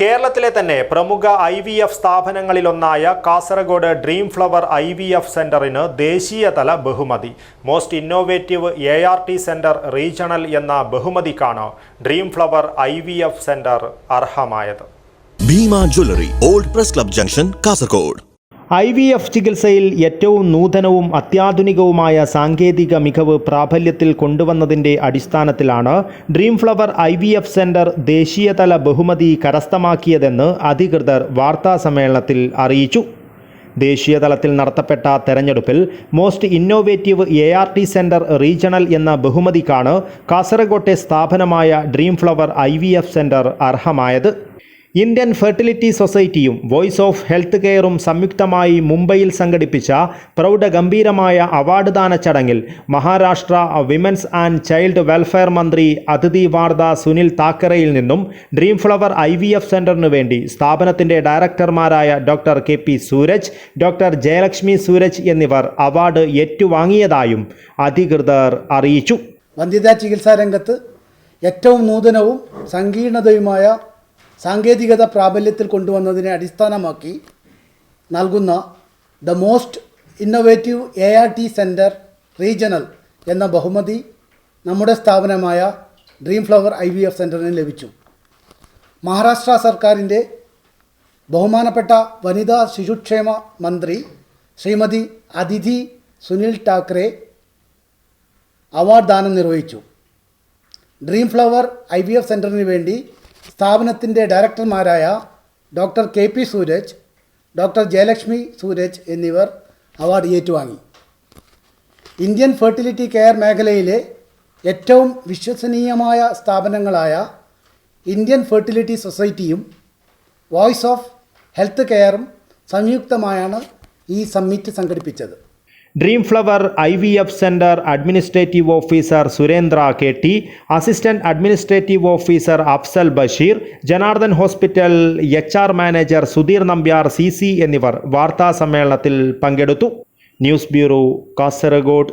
കേരളത്തിലെ തന്നെ പ്രമുഖ I V F സ്ഥാപനങ്ങളിലൊന്നായ Kasaragod dream flower I V F സെന്ററിന് ദേശീയതല ബഹുമതി. Most innovative A R T centre regional എന്ന ബഹുമതിക്കാണ് dream flower I V F centre അർഹമായത്. Bhima jewellery old press club junction Kasaragod. I V F ചികിത്സയിൽ ഏറ്റവും നൂതനവും അത്യാധുനികവുമായ സാങ്കേതിക മികവ് പ്രാബല്യത്തിൽ കൊണ്ടുവന്നതിന്റെ അടിസ്ഥാനത്തിലാണ് dream flower I V F centre ദേശീയതല ബഹുമതി കരസ്ഥമാക്കിയതെന്ന് അധികൃതർ വാർത്താസമ്മേളനത്തിൽ അറിയിച്ചു. ദേശീയതലത്തിൽ നടത്തപ്പെട്ട തെരഞ്ഞെടുപ്പിൽ most innovative A R T centre regional എന്ന ബഹുമതിക്കാണ് കാസർഗോട്ടെ സ്ഥാപനമായ dream flower I V F centre അർഹമായത്. Indian fertility സൊസൈറ്റിയും വോയിസ് ഓഫ് ഹെൽത്ത് കെയറും സംയുക്തമായി മുംബൈയിൽ സംഘടിപ്പിച്ച പ്രൗഢഗംഭീരമായ അവാർഡ് ദാന ചടങ്ങിൽ Maharashtra women's and child welfare മന്ത്രി അതിഥി വാർദ സുനിൽ താക്കറയിൽ നിന്നും dream flower I V F സെന്ററിനു വേണ്ടി സ്ഥാപനത്തിന്റെ ഡയറക്ടർമാരായ doctor K P Suraj doctor Jayalakshmi Suraj എന്നിവർ അവാർഡ് ഏറ്റുവാങ്ങിയതായും അധികൃതർ അറിയിച്ചു. വന്ധ്യതാ ചികിത്സാ രംഗത്ത് ഏറ്റവും നൂതനവും സങ്കീർണതയുമായ സാങ്കേതികത പ്രാബല്യത്തിൽ കൊണ്ടുവന്നതിനെ അടിസ്ഥാനമാക്കി നൽകുന്ന the most innovative A R T centre regional എന്ന ബഹുമതി നമ്മുടെ സ്ഥാപനമായ dream flower I V F സെന്ററിന് ലഭിച്ചു. മഹാരാഷ്ട്ര സർക്കാരിന്റെ ബഹുമാനപ്പെട്ട വനിതാ ശിശുക്ഷേമ മന്ത്രി ശ്രീമതി അതിഥി സുനിൽ ടാക്കറെ അവാർഡ് ദാനം നിർവഹിച്ചു. Dream flower I V F സെന്ററിന് വേണ്ടി സ്ഥാപനത്തിന്റെ ഡയറക്ടർമാരായ doctor K P Sooraj doctor Jayalakshmi Sooraj എന്നിവർ അവാർഡ് ഏറ്റുവാങ്ങി. ഇന്ത്യൻ ഫെർട്ടിലിറ്റി കെയർ മേഖലയിലെ ഏറ്റവും വിശ്വസനീയമായ സ്ഥാപനങ്ങളായ ഇന്ത്യൻ ഫെർട്ടിലിറ്റി സൊസൈറ്റിയും വോയിസ് ഓഫ് ഹെൽത്ത് കെയറും സംയുക്തമായാണ് ഈ സമ്മിറ്റ് സംഘടിപ്പിച്ചത്. Dream flower I V F centre administrative officer Surendra K T assistant administrative officer Afzal Basheer Janardhan hospital H R manager Sudheer Nambiar C C എന്നിവർ വാർത്താ സമ്മേളനത്തിൽ പങ്കെടുത്തു. News bureau Kasaragod.